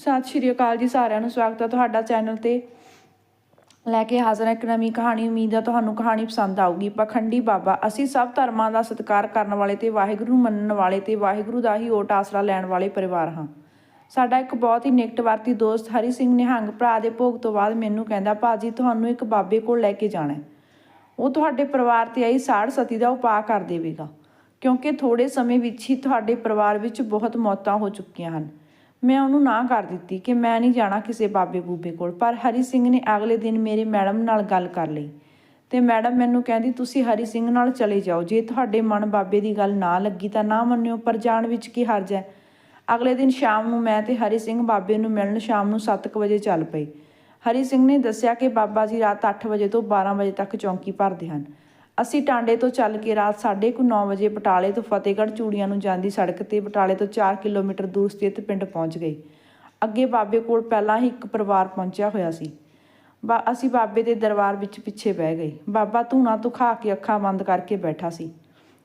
ਸਤਿ ਸ਼੍ਰੀ ਅਕਾਲ ਜੀ ਸਾਰਿਆਂ ਨੂੰ, ਸਵਾਗਤ ਹੈ ਤੁਹਾਡਾ ਚੈਨਲ ਤੇ। ਲੈ ਕੇ ਹਾਜ਼ਰ ਹੈ ਇੱਕ ਨਵੀਂ ਕਹਾਣੀ, ਉਮੀਦ ਹੈ ਤੁਹਾਨੂੰ ਕਹਾਣੀ ਪਸੰਦ ਆਊਗੀ। ਪਖੰਡੀ ਬਾਬਾ, ਅਸੀਂ ਸਭ ਧਰਮਾਂ ਦਾ ਸਤਿਕਾਰ ਕਰਨ ਵਾਲੇ ਤੇ ਵਾਹਿਗੁਰੂ ਨੂੰ ਮੰਨਣ ਵਾਲੇ ਤੇ ਵਾਹਿਗੁਰੂ ਦਾ ਹੀ ਓਟ ਆਸਰਾ ਲੈਣ ਵਾਲੇ ਪਰਿਵਾਰ ਹਾਂ। ਸਾਡਾ ਇੱਕ ਬਹੁਤ ਹੀ ਨਿਕਟਵਰਤੀ ਦੋਸਤ ਹਰੀ ਸਿੰਘ ਨਿਹੰਗ ਭਰਾ ਦੇ ਭੋਗ ਤੋਂ ਬਾਅਦ ਮੈਨੂੰ ਕਹਿੰਦਾ, ਭਾਜੀ, ਤੁਹਾਨੂੰ ਇੱਕ ਬਾਬੇ ਕੋਲ ਲੈ ਕੇ ਜਾਣਾ ਹੈ। ਉਹ ਤੁਹਾਡੇ ਪਰਿਵਾਰ ਤੇ ਆਈ ਸਾੜ ਸਤੀ ਦਾ ਉਪਾਅ ਕਰ ਦੇਵੇਗਾ, ਕਿਉਂਕਿ ਥੋੜੇ ਸਮੇਂ ਵਿੱਚ ਹੀ ਤੁਹਾਡੇ ਪਰਿਵਾਰ ਵਿੱਚ ਬਹੁਤ ਮੌਤਾਂ ਹੋ ਚੁੱਕੀਆਂ ਹਨ। ਮੈਂ ਉਹਨੂੰ ਨਾ ਕਰ ਦਿੱਤੀ ਕਿ ਮੈਂ ਨਹੀਂ ਜਾਣਾ ਕਿਸੇ ਬਾਬੇ ਬੂਬੇ ਕੋਲ, ਪਰ ਹਰੀ ਸਿੰਘ ਨੇ ਅਗਲੇ ਦਿਨ ਮੇਰੇ ਮੈਡਮ ਨਾਲ ਗੱਲ ਕਰ ਲਈ ਤੇ ਮੈਡਮ ਮੈਨੂੰ ਕਹਿੰਦੀ, ਤੁਸੀਂ ਹਰੀ ਸਿੰਘ ਨਾਲ ਚਲੇ ਜਾਓ, ਜੇ ਤੁਹਾਡੇ ਮਨ ਬਾਬੇ ਦੀ ਗੱਲ ਨਾ ਲੱਗੀ ਤਾਂ ਨਾ ਮੰਨਿਓ, ਪਰ ਜਾਣ ਵਿੱਚ ਕੀ ਹਰਜ ਹੈ? ਅਗਲੇ ਦਿਨ ਸ਼ਾਮ ਨੂੰ ਮੈਂ ਤੇ ਹਰੀ ਸਿੰਘ ਬਾਬੇ ਨੂੰ ਮਿਲਣ ਸ਼ਾਮ ਨੂੰ 7:00 ਵਜੇ ਚੱਲ ਪਏ। ਹਰੀ ਸਿੰਘ ਨੇ ਦੱਸਿਆ ਕਿ ਬਾਬਾ ਜੀ ਰਾਤ 8 ਵਜੇ ਤੋਂ 12 ਵਜੇ ਤੱਕ ਚੌਂਕੀ ਭਰਦੇ ਹਨ। ਅਸੀਂ ਟਾਂਡੇ ਤੋਂ ਚੱਲ ਕੇ ਰਾਤ 9:30 ਵਜੇ ਬਟਾਲੇ ਤੋਂ ਫਤਿਹਗੜ੍ਹ ਚੂੜੀਆਂ ਨੂੰ ਜਾਂਦੀ ਸੜਕ ਤੇ ਬਟਾਲੇ ਤੋਂ 4 ਕਿਲੋਮੀਟਰ ਦੂਰ ਸਥਿਤ ਪਿੰਡ ਪਹੁੰਚ ਗਏ ਅੱਗੇ ਬਾਬੇ ਕੋਲ ਪਹਿਲਾਂ ਹੀ ਇੱਕ ਪਰਿਵਾਰ ਪਹੁੰਚਿਆ ਹੋਇਆ ਸੀ। ਬਾ, ਅਸੀਂ ਬਾਬੇ ਦੇ ਦਰਬਾਰ ਵਿੱਚ ਪਿੱਛੇ ਬਹਿ ਗਏ। ਬਾਬਾ ਧੂਣਾ ਤੋਂ ਖਾ ਕੇ ਅੱਖਾਂ ਬੰਦ ਕਰਕੇ ਬੈਠਾ ਸੀ।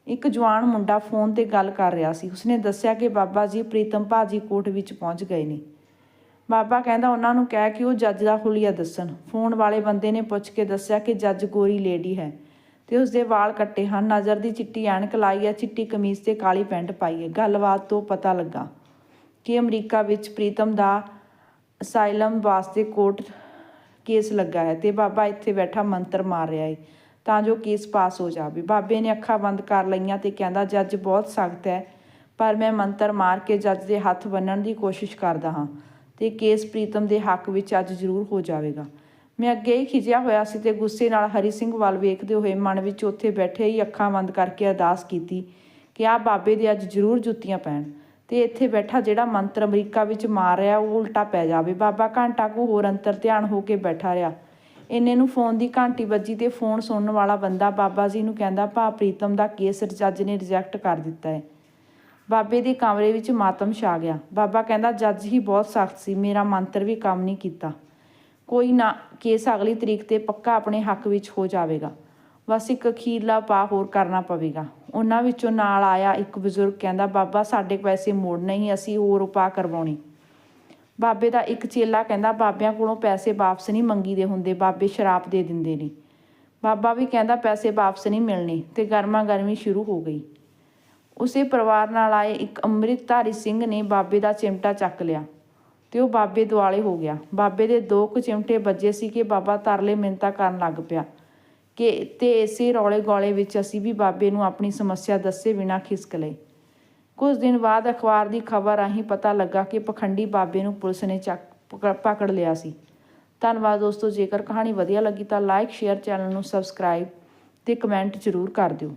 ਇੱਕ ਜਵਾਨ ਮੁੰਡਾ ਫੋਨ ਤੇ ਗੱਲ ਕਰ ਰਿਹਾ ਸੀ। ਉਸਨੇ ਦੱਸਿਆ ਕਿ ਬਾਬਾ ਜੀ ਪ੍ਰੀਤਮ ਭਾਜੀ ਕੋਟ ਵਿੱਚ ਪਹੁੰਚ ਗਏ ਨੇ। ਬਾਬਾ ਕਹਿੰਦਾ ਉਹਨਾਂ ਨੂੰ ਕਹਿ ਕਿ ਉਹ ਜੱਜ ਦਾ ਹੁਲੀਆ ਦੱਸਣ। ਫੋਨ ਵਾਲੇ ਬੰਦੇ ਨੇ ਪੁੱਛ ਕੇ ਦੱਸਿਆ ਕਿ ਜੱਜ ਗੋਰੀ ਲੇਡੀ ਹੈ। ਤੇ ਉਸਦੇ ਵਾਲ ਕੱਟੇ ਹਨ। ਨਜ਼ਰ ਦੀ ਚਿੱਟੀ ਐਨਕ ਲਾਈ ਹੈ। ਚਿੱਟੀ ਕਮੀਜ਼ ਤੇ ਕਾਲੀ ਪੈਂਟ ਪਾਈ ਹੈ। ਗੱਲਬਾਤ ਤੋਂ ਪਤਾ ਲੱਗਾ ਕਿ ਅਮਰੀਕਾ ਵਿੱਚ ਪ੍ਰੀਤਮ ਦਾ ਅਸਾਈਲਮ ਵਾਸਤੇ ਕੋਰਟ ਕੇਸ ਲੱਗਾ ਹੈ ਤੇ ਬਾਬਾ ਇੱਥੇ ਬੈਠਾ ਮੰਤਰ ਮਾਰ ਰਿਹਾ ਹੈ ਤਾਂ ਜੋ ਕੇਸ ਪਾਸ ਹੋ ਜਾਵੇ। ਬਾਬੇ ਨੇ ਅੱਖਾਂ ਬੰਦ ਕਰ ਲਈਆਂ ਤੇ ਕਹਿੰਦਾ, ਜੱਜ, ਬਹੁਤ ਸਖਤ ਹੈ, ਪਰ ਮੈਂ ਮੰਤਰ ਮਾਰ ਕੇ ਜੱਜ ਦੇ ਹੱਥ ਬੰਨਣ ਦੀ ਕੋਸ਼ਿਸ਼ ਕਰਦਾ ਹਾਂ ਤੇ ਕੇਸ ਪ੍ਰੀਤਮ ਦੇ ਹੱਕ ਵਿੱਚ ਅੱਜ ਜ਼ਰੂਰ ਹੋ ਜਾਵੇਗਾ। ਮੈਂ ਅੱਗੇ ਹੀ ਖਿਜਿਆ ਹੋਇਆ ਸੀ ਤੇ ਗੁੱਸੇ ਨਾਲ ਹਰੀ ਸਿੰਘ ਵੱਲ ਵੇਖਦੇ ਹੋਏ ਮਨ ਵਿੱਚ ਉੱਥੇ ਬੈਠੇ ਹੀ ਅੱਖਾਂ ਬੰਦ ਕਰਕੇ ਅਰਦਾਸ ਕੀਤੀ ਕਿ ਆ ਬਾਬੇ ਦੇ ਅੱਜ ਜ਼ਰੂਰ ਜੁੱਤੀਆਂ ਪੈਣ ਤੇ ਇੱਥੇ ਬੈਠਾ ਜਿਹੜਾ ਮੰਤਰ ਅਮਰੀਕਾ ਵਿੱਚ ਮਾਰ ਰਿਹਾ, ਉਹ ਉਲਟਾ ਪੈ ਜਾਵੇ। ਬਾਬਾ ਘੰਟਾ ਕੋ ਹੋਰ ਅੰਤਰ ਧਿਆਨ ਹੋ ਕੇ ਬੈਠਾ ਰਿਹਾ। ਇੰਨੇ ਨੂੰ ਫੋਨ ਦੀ ਘੰਟੀ ਵੱਜੀ ਤੇ ਫੋਨ ਸੁਣਨ ਵਾਲਾ ਬੰਦਾ ਬਾਬਾ ਜੀ ਨੂੰ ਕਹਿੰਦਾ, ਭਾ, ਪ੍ਰੀਤਮ ਦਾ ਕੇਸ ਜੱਜ ਨੇ ਰਿਜੈਕਟ ਕਰ ਦਿੱਤਾ ਹੈ। ਬਾਬੇ ਦੇ ਕਮਰੇ ਵਿੱਚ ਮਾਤਮ ਛਾ ਗਿਆ। ਬਾਬਾ ਕਹਿੰਦਾ, ਜੱਜ ਹੀ ਬਹੁਤ ਸਖਤ ਸੀ, ਮੇਰਾ ਮੰਤਰ ਵੀ ਕੰਮ ਨਹੀਂ ਕੀਤਾ। ਕੋਈ ਨਾ ਕੇਸ ਅਗਲੀ ਤਰੀਕ ਤੇ ਪੱਕਾ ਆਪਣੇ ਹੱਕ ਵਿੱਚ ਹੋ ਜਾਵੇਗਾ। ਬਸ ਇੱਕ ਅਖੀਰਲਾ ਪਾ ਹੋਰ ਕਰਨਾ ਪਵੇਗਾ। ਉਹਨਾਂ ਵਿੱਚੋਂ ਨਾਲ ਆਇਆ ਇੱਕ ਬਜ਼ੁਰਗ ਕਹਿੰਦਾ, ਬਾਬਾ, ਸਾਡੇ ਪੈਸੇ ਮੋੜ ਨਹੀਂ, ਅਸੀਂ ਹੋਰ ਉਪਾਅ ਕਰਵਾਉਣੀ। ਬਾਬੇ ਦਾ ਇੱਕ ਚੇਲਾ ਕਹਿੰਦਾ, ਬਾਬਿਆਂ ਕੋਲੋਂ ਪੈਸੇ ਵਾਪਸ ਨਹੀਂ ਮੰਗੀਦੇ ਹੁੰਦੇ, ਬਾਬੇ ਸ਼ਰਾਬ ਦੇ ਦਿੰਦੇ ਨੇ। ਬਾਬਾ ਵੀ ਕਹਿੰਦਾ, ਪੈਸੇ ਵਾਪਸ ਨਹੀਂ ਮਿਲਣੇ ਤੇ ਗਰਮਾ ਗਰਮੀ ਸ਼ੁਰੂ ਹੋ ਗਈ। ਉਸੇ ਪਰਿਵਾਰ ਨਾਲ ਆਏ ਇੱਕ ਅੰਮ੍ਰਿਤਧਾਰੀ ਸਿੰਘ ਨੇ ਬਾਬੇ ਦਾ ਚਿਮਟਾ ਚੱਕ ਲਿਆ। ਤੇ ਉਹ ਬਾਬੇ ਦੁਆਲੇ ਹੋ ਗਿਆ। ਬਾਬੇ ਦੇ ਦੋ ਕੁ ਚਿਮਟੇ ਵੱਜੇ ਸੀ ਕਿ ਬਾਬਾ ਤਰਲੇ ਮਿੰਤਾ ਕਰਨ ਲੱਗ ਪਿਆ। ਕਿ ਤੇ ਇਸੇ ਰੌਲੇ ਗੋਲੇ ਵਿੱਚ ਅਸੀਂ ਵੀ ਬਾਬੇ ਨੂੰ ਆਪਣੀ ਸਮੱਸਿਆ ਦੱਸੇ ਬਿਨਾਂ ਖਿਸਕ ਲਈ ਕੁਝ ਦਿਨ ਬਾਅਦ ਅਖਬਾਰ ਦੀ ਖਬਰ ਆਹੀਂ ਪਤਾ ਲੱਗਾ ਕਿ ਪਖੰਡੀ ਬਾਬੇ ਨੂੰ ਪੁਲਿਸ ਨੇ ਚੱਕ, ਪਕੜ- ਪਕੜ ਲਿਆ ਸੀ। ਧੰਨਵਾਦ ਦੋਸਤੋ, ਜੇਕਰ ਕਹਾਣੀ ਵਧੀਆ ਲੱਗੀ ਤਾਂ ਲਾਈਕ, ਸ਼ੇਅਰ ਚੈਨਲ ਨੂੰ ਸਬਸਕ੍ਰਾਈਬ ਤੇ ਕਮੈਂਟ ਜ਼ਰੂਰ ਕਰ ਦਿਓ।